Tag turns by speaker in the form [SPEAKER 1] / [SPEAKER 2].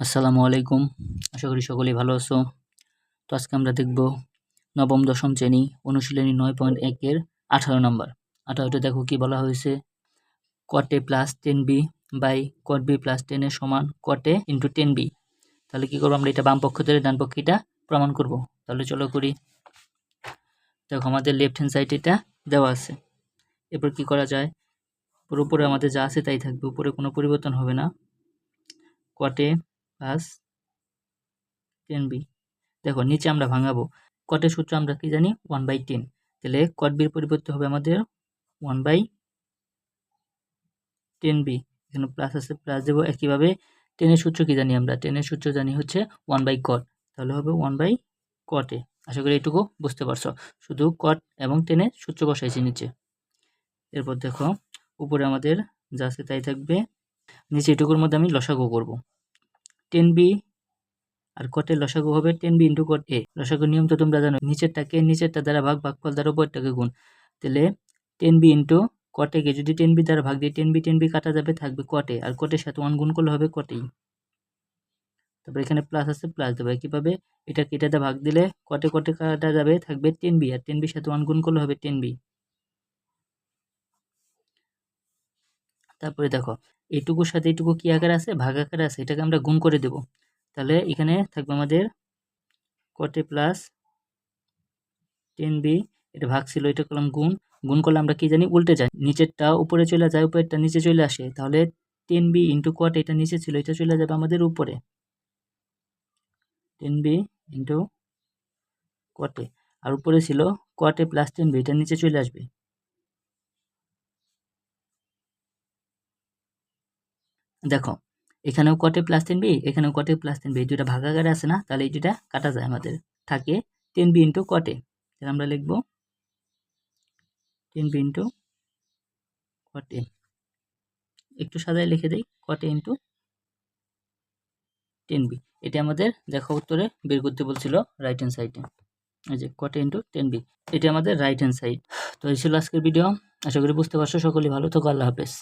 [SPEAKER 1] আসসালামু আলাইকুম। আশা করি সকলেই ভালো আছো। তো আজকে আমরা দেখব নবম, দশম শ্রেণি অনুশীলনী নয় পয়েন্ট একের আঠারো নম্বর। আঠারোটা দেখো কি বলা হয়েছে? কটে plus ten B by cot B plus টেনের সমান কটে ইন্টু টেন বি তাহলে কী করব আমরা এটা বাম পক্ষ ধরে ডান পক্ষে এটা প্রমাণ করব। তাহলে চলো করি। দেখো আমাদের লেফট হ্যান্ড সাইড এটা দেওয়া আছে। এরপর কি করা যায়? পুরো উপরে আমাদের যা আছে তাই থাকবে। উপরে কোনো পরিবর্তন হবে না। কটে প্লাস টেন বি দেখো, নিচে আমরা ভাঙাবো। কটের সূত্র আমরা কি জানি? ওয়ান বাই টেন তাহলে কট বির পরিবর্তে হবে আমাদের ওয়ান বাই টেন বি এখানে প্লাস আছে প্লাস দেবো একইভাবে। টেনের সূত্র কি জানি আমরা? টেনের সূত্র জানি হচ্ছে ওয়ান বাই কট তাহলে হবে ওয়ান বাই কটে আশা করি এটুকু বুঝতে পারছ। শুধু কট এবং টেনের সূত্র বসাইছি নিচে। এরপর দেখো, উপরে আমাদের যা আছে তাই থাকবে। নিচে এটুকুর মধ্যে আমি লসাগু করব। টেন বি আর কটের লসাগু হবে? Ten B into cot A, লসাগু নিয়ম তো তোমরা জানো, নিচেরটাকে নিচেরটা দ্বারা ভাগ, ভাগফল দ্বারা উপরটাকে গুণ। তাহলে টেন বি ইন্টু কটেকে যদি টেন বি দ্বারা ভাগ দিই, টেন বি টেন বি কাটা যাবে, থাকবে কটে আর কটের সাথে ওয়ান গুণ করলে হবে কটেই তারপর এখানে প্লাস আছে প্লাস দেবে। কীভাবে এটা কেটাতে ভাগ দিলে কটে কটে কাটা যাবে? থাকবে টেন বি। আর টেন বির সাথে ওয়ান গুণ করলে হবে টেন বি। তারপরে দেখো এইটুকুর সাথে এইটুকু কি আকারে আছে? ভাগ আকারে আছে। এটাকে আমরা গুণ করে দেব। তাহলে এখানে থাকবে আমাদের কটে প্লাস টেন বি এটা ভাগ ছিল, এটা করলাম গুণ। গুণ করলে আমরা কি জানি? উল্টে যাই। নিচেরটা উপরে চলে যায়, উপরেরটা নিচে চলে আসে। তাহলে টেন বি ইন্টু কট এটা নিচে ছিল, এটা চলে যাবে আমাদের উপরে। টেন বি ইন্টু কটে আর উপরে ছিল কটে প্লাস টেন বি এটা নিচে চলে আসবে। দেখো, এখানেও কটে প্লাস টেন বি এখানেও কটে প্লাস টেন বি দুটা ভাগাগারে আছে না? তাহলে এই দুটা কাটা যায় আমাদের। থাকে টেন বি ইন্টু কটে। তাহলে আমরা লিখব টেন বি ইন্টু কটে। একটু সাদায় লিখে দিই, কটে ইন্টু টেন বি এটা আমাদের দেখো উত্তরে বের করতে বলছিল রাইট হ্যান্ড সাইডে এই যে কটে ইন্টু টেন বি এটা আমাদের রাইট হ্যান্ড সাইড তো এই ছিল আজকের ভিডিও আশা করি বুঝতে পারছ। সকলেই ভালো থাকো। আল্লাহ হাফেজ।